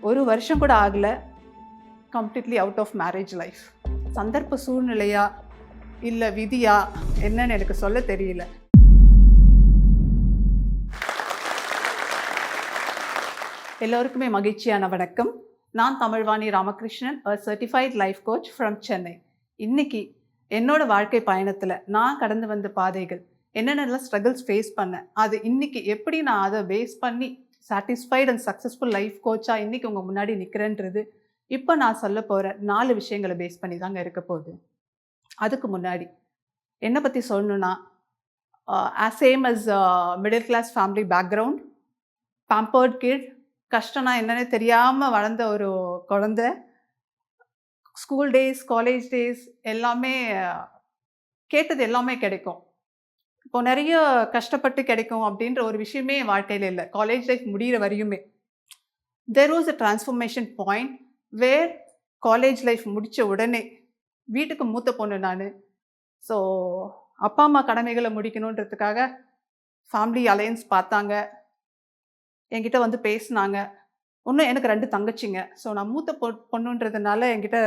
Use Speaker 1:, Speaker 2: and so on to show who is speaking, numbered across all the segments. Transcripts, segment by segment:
Speaker 1: ஒரு வருஷம் கூட ஆகல. Completely out of marriage life சந்தர்ப்ப சூழ்நிலையா? இல்லை விதியா? என்னன்னு எனக்கு சொல்ல தெரியல. எல்லோருக்குமே மகிழ்ச்சியான வணக்கம். நான் Tamilvani Ramakrishnan a certified life coach from Chennai இன்னைக்கு என்னோட வாழ்க்கை பயணத்தில் நான் கடந்து வந்த பாதைகள் என்னென்னலாம் ஸ்ட்ரகிள்ஸ் ஃபேஸ் பண்ணேன் அது இன்னைக்கு எப்படி நான் அதை பேஸ் பண்ணி சாட்டிஸ்ஃபைட் அண்ட் சக்ஸஸ்ஃபுல் லைஃப் கோச்சாக இன்றைக்கி உங்கள் முன்னாடி நிற்கிறேன்றது இப்போ நான் சொல்ல போகிற நாலு விஷயங்களை பேஸ் பண்ணி தாங்க இருக்க போகுது. அதுக்கு முன்னாடி என்னை பற்றி சொல்லணுன்னா same as middle class family background pampered kid கஷ்டம்னா என்னன்னே தெரியாமல் வளர்ந்த ஒரு குழந்த ஸ்கூல் டேஸ் காலேஜ் டேஸ் எல்லாமே கேட்டது எல்லாமே கிடைக்கும். இப்போ நிறைய கஷ்டப்பட்டு கிடைக்கும் அப்படின்ற ஒரு விஷயமே என் வாழ்க்கையில் இல்லை. காலேஜ் லைஃப் முடிகிற வரையுமே. There was a transformation point where college life முடித்த உடனே வீட்டுக்கு மூத்த பொண்ணு நான். ஸோ அப்பா அம்மா கடமைகளை முடிக்கணுன்றதுக்காக ஃபேமிலி அலையன்ஸ் பார்த்தாங்க. என்கிட்ட வந்து பேசினாங்க. இன்னும் எனக்கு ரெண்டு தங்கச்சிங்க. ஸோ நான் மூத்த பொ பொண்ணுன்றதுனால என்கிட்ட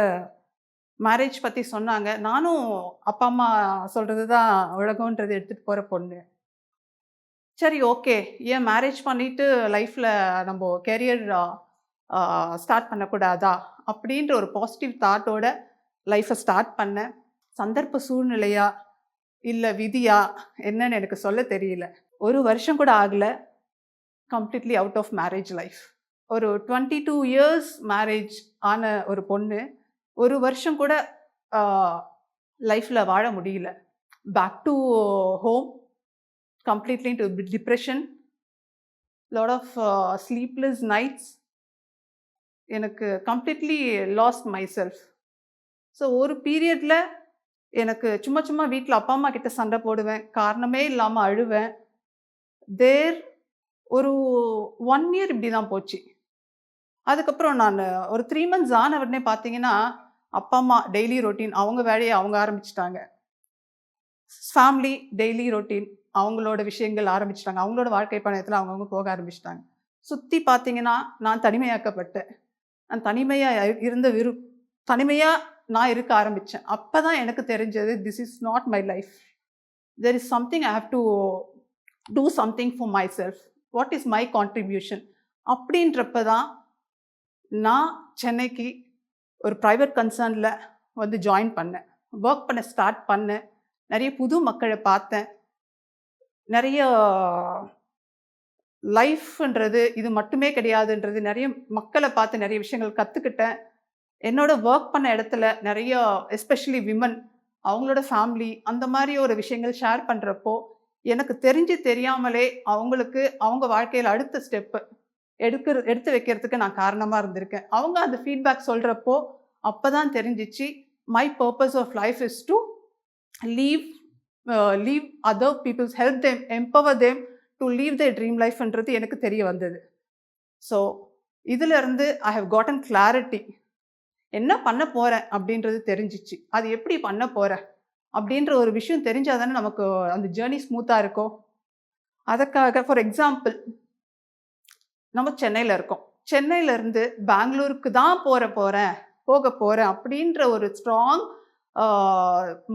Speaker 1: மேரேஜ் பற்றி சொன்னாங்க. நானும் அப்பா அம்மா சொல்கிறது தான் உலகன்றது எடுத்துகிட்டு போகிற பொண்ணு. சரி ஓகே ஏன் மேரேஜ் பண்ணிட்டு லைஃப்பில் நம்ம கெரியர் ஸ்டார்ட் பண்ணக்கூடாதா? அப்படின்ற ஒரு பாசிட்டிவ் தாட்டோட லைஃப்பை ஸ்டார்ட் பண்ணேன். சந்தர்ப்ப சூழ்நிலையா? இல்லை விதியா? என்னன்னு எனக்கு சொல்ல தெரியல. ஒரு வருஷம் கூட ஆகலை. Completely out of marriage life ஒரு டுவெண்ட்டி டூ இயர்ஸ் மேரேஜ் ஆன ஒரு பொண்ணு. ஒரு வருஷம் கூட லைஃப்பில் வாழ முடியல. Back to home completely to depression lot of sleepless nights எனக்கு completely lost my self so ஒரு பீரியடில் எனக்கு சும்மா சும்மா வீட்டில் அப்பா அம்மா கிட்ட சண்டை போடுவேன். காரணமே இல்லாமல் அழுவேன். தேர் ஒரு ஒன் இயர் இப்படி தான் போச்சு. அதுக்கப்புறம் நான் ஒரு த்ரீ மந்த்ஸ் ஆன உடனே பார்த்தீங்கன்னா அப்பா அம்மா டெய்லி ரொட்டீன் அவங்க வேலையை அவங்க ஆரம்பிச்சிட்டாங்க. ஃபேமிலி டெய்லி ரொட்டீன் அவங்களோட விஷயங்கள் ஆரம்பிச்சிட்டாங்க. அவங்களோட வாழ்க்கை பயணத்தில் அவங்கவுங்க போக ஆரம்பிச்சிட்டாங்க. சுற்றி பார்த்தீங்கன்னா நான் தனிமையாக்கப்பட்டேன். நான் தனிமையாக இருந்த விரு தனிமையாக நான் இருக்க ஆரம்பித்தேன் அப்போ தான் எனக்கு தெரிஞ்சது this is not my life there is something I have to do something for myself what is my contribution அப்படின்றப்ப தான் நான் சென்னைக்கு ஒரு ப்ரைவேட் கன்சர்னில் வந்து ஜாயின் பண்ணேன். ஒர்க் பண்ண ஸ்டார்ட் பண்ணேன். நிறைய புது மக்களை பார்த்தேன். நிறைய லைஃப்ன்றது இது மட்டுமே கிடையாதுன்றது நிறைய மக்களை பார்த்து நிறைய விஷயங்கள் கற்றுக்கிட்டேன் என்னோட ஒர்க் பண்ண இடத்துல நிறைய எஸ்பெஷலி விமன் அவங்களோட ஃபேமிலி அந்த மாதிரி ஒரு விஷயங்கள் ஷேர் பண்ணுறப்போ எனக்கு தெரிஞ்சு தெரியாமலே அவங்களுக்கு அவங்க வாழ்க்கையில் அடுத்த ஸ்டெப்பு எடுக்கிற எடுத்து வைக்கிறதுக்கு நான் காரணமாக இருந்திருக்கேன். அவங்க அந்த ஃபீட்பேக் சொல்கிறப்போ அப்போ தான் தெரிஞ்சிச்சு my purpose of life is to live live other peoples help them empower them to live the dream லைஃப்ன்றது எனக்கு தெரிய வந்தது. ஸோ இதிலிருந்து ஐ ஹவ் காட்டன் கிளாரிட்டி என்ன பண்ண போகிறேன் அப்படின்றது தெரிஞ்சிச்சு. அது எப்படி பண்ண போகிறேன் அப்படின்ற ஒரு விஷயம் தெரிஞ்சால் தானே நமக்கு அந்த ஜேர்னி ஸ்மூத்தாக இருக்கும். அதுக்காக ஃபார் எக்ஸாம்பிள் நம்ம சென்னையில் இருக்கோம். சென்னையிலேருந்து பெங்களூருக்கு தான் போகிற போகிறேன் போக போகிறேன் அப்படின்ற ஒரு ஸ்ட்ராங்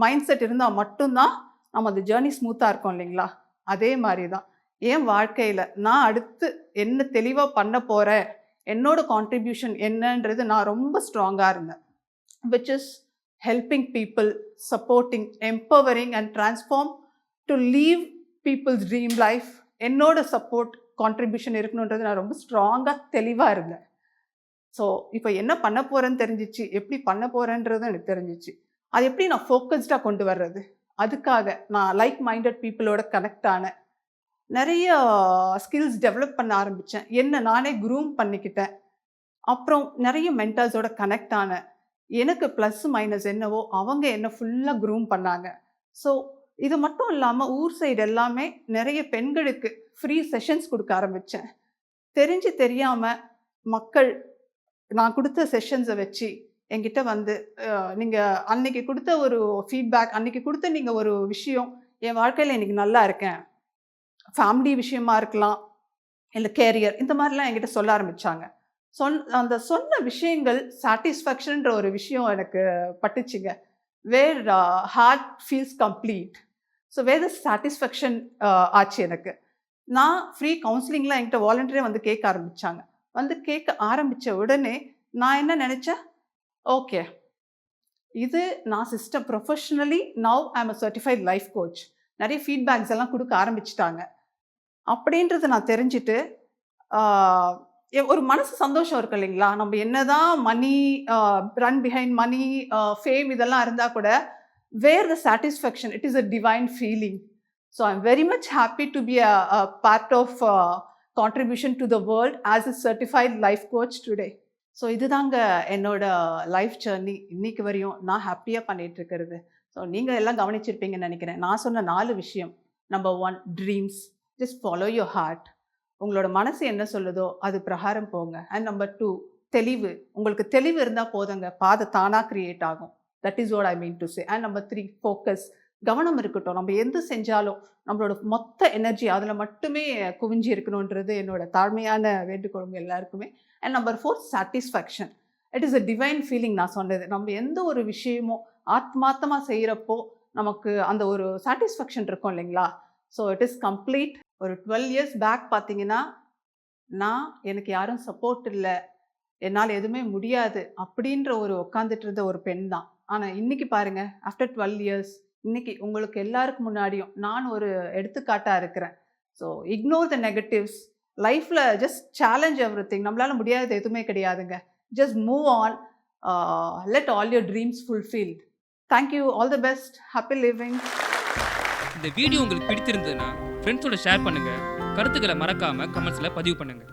Speaker 1: மைண்ட் செட் இருந்தால் மட்டும்தான் நம்ம அந்த ஜேர்னி ஸ்மூத்தாக இருக்கும் இல்லைங்களா? அதே மாதிரி தான் என் வாழ்க்கையில் நான் அடுத்து என்ன தெளிவாக பண்ண போகிறேன் என்னோட கான்ட்ரிபியூஷன் என்னன்றது நான் ரொம்ப ஸ்ட்ராங்காக இருந்தேன். Which is helping people supporting empowering and transform to live peoples dream life என்னோட சப்போர்ட் கான்ட்ரிபியூஷன் இருக்கணுன்றது நான் ரொம்ப ஸ்ட்ராங்காக தெளிவாக இருந்தேன். ஸோ இப்போ என்ன பண்ண போகிறேன்னு தெரிஞ்சிச்சு எப்படி பண்ண போகிறேன்றது எனக்கு தெரிஞ்சிச்சு. அது எப்படி நான் ஃபோக்கஸ்டாக கொண்டு வர்றது? அதுக்காக நான் லைக் மைண்டட் பீப்புளோட கனெக்ட் ஆனேன். நிறைய ஸ்கில்ஸ் டெவலப் பண்ண ஆரம்பித்தேன் என்ன நானே க்ரூம் பண்ணிக்கிட்டேன். அப்புறம் நிறைய மென்டர்ஸோட கனெக்ட் ஆனேன். எனக்கு ப்ளஸ் மைனஸ் என்னவோ அவங்க என்ன ஃபுல்லாக க்ரூம் பண்ணாங்க. ஸோ இது மட்டும் இல்லாமல் ஊர் சைடு எல்லாமே நிறைய பெண்களுக்கு ஃப்ரீ செஷன்ஸ் கொடுக்க ஆரம்பித்தேன் தெரிஞ்சு தெரியாமல் மக்கள் நான் கொடுத்த செஷன்ஸை வச்சு என்கிட்ட வந்து நீங்கள் அன்னைக்கு கொடுத்த ஒரு ஃபீட்பேக் அன்னைக்கு கொடுத்த நீங்கள் ஒரு விஷயம் என் வாழ்க்கையில் இன்றைக்கி நல்லா இருக்கேன். ஃபேமிலி விஷயமா இருக்கலாம் இல்லை கேரியர் இந்த மாதிரிலாம் என்கிட்ட சொல்ல ஆரம்பிச்சாங்க. சொன் அந்த சொன்ன விஷயங்கள் சாட்டிஸ்ஃபேக்ஷன்ற ஒரு விஷயம் எனக்கு பட்டுச்சுங்க. Where heart feels complete so வேத சாட்டிஸ்ஃபேக்ஷன் ஆச்சு எனக்கு? நான் ஃப்ரீ கவுன்சிலிங்லாம் என்கிட்ட வாலண்டியரே வந்து கேட்க ஆரம்பித்தாங்க வந்து கேட்க ஆரம்பித்த உடனே நான் என்ன நினச்சேன்? ஓகே இது நான் system professionally now I'm a certified life coach நிறைய ஃபீட்பேக்ஸ் எல்லாம் கொடுக்க ஆரம்பிச்சிட்டாங்க. அப்படின்றத நான் தெரிஞ்சுட்டு ஒரு மனசு சந்தோஷம் இருக்கு இல்லைங்களா? நம்ம என்னதான் money run behind money fame இதெல்லாம் இருந்தால் கூட where the satisfaction is a a divine feeling so very much very much happy to be part part of contribution to the world as a certified life coach today so இதுதாங்க என்னோட life journey இன்னைக்கு வரையும் நான் ஹாப்பியாக பண்ணிட்டு இருக்கிறது. So நீங்கள் எல்லாம் கவனிச்சிருப்பீங்கன்னு நினைக்கிறேன். நான் சொன்ன நாலு விஷயம். Number one dreams just follow your heart உங்களோட மனசு என்ன சொல்லுதோ அது பிரகாரம் போங்க. அண்ட் நம்பர் டூ தெளிவு. உங்களுக்கு தெளிவு இருந்தால் போதுங்க. பாதை தானாக க்ரியேட் ஆகும். That is what I mean to say and number three focus கவனம் இருக்கட்டும். நம்ம எது செஞ்சாலும் நம்மளோட மொத்த எனர்ஜி அதில் மட்டுமே குவிஞ்சு இருக்கணுன்றது என்னோட தாழ்மையான வேண்டுகோளுங்க எல்லாருக்குமே. And number four satisfaction it is a divine feeling நான் சொன்னது. நம்ம எந்த ஒரு விஷயமும் ஆத்மார்த்தமாக செய்கிறப்போ நமக்கு அந்த ஒரு சாட்டிஸ்ஃபேக்ஷன் இருக்கும் இல்லைங்களா? ஸோ இட் இஸ் கம்ப்ளீட் ஒரு டுவெல் இயர்ஸ் பேக் பார்த்தீங்கன்னா நான் எனக்கு யாரும் சப்போர்ட் இல்லை. என்னால் எதுவுமே முடியாது அப்படின்ற ஒரு உட்காந்துட்டு இருந்த ஒரு பெண் தான். ஆனால் இன்னைக்கு பாருங்க ஆஃப்டர் டுவெல் இயர்ஸ் இன்னைக்கு உங்களுக்கு எல்லாருக்கும் முன்னாடியும் நான் ஒரு எடுத்துக்காட்டாக இருக்கிறேன். ஸோ இக்னோர் த நெகட்டிவ்ஸ் லைஃப்பில் ஜஸ்ட் சேலஞ்ச் எவ்ரி திங் நம்மளால் முடியாதது எதுவுமே கிடையாதுங்க. Just move on let all your dreams fulfilled thank you all the best happy living
Speaker 2: இந்த வீடியோ உங்களுக்கு பிடித்திருந்ததுன்னா ஃப்ரெண்ட்ஸோட ஷேர் பண்ணுங்கள் கருத்துக்களை மறக்காமல் கமெண்ட்ஸில் பதிவு பண்ணுங்கள்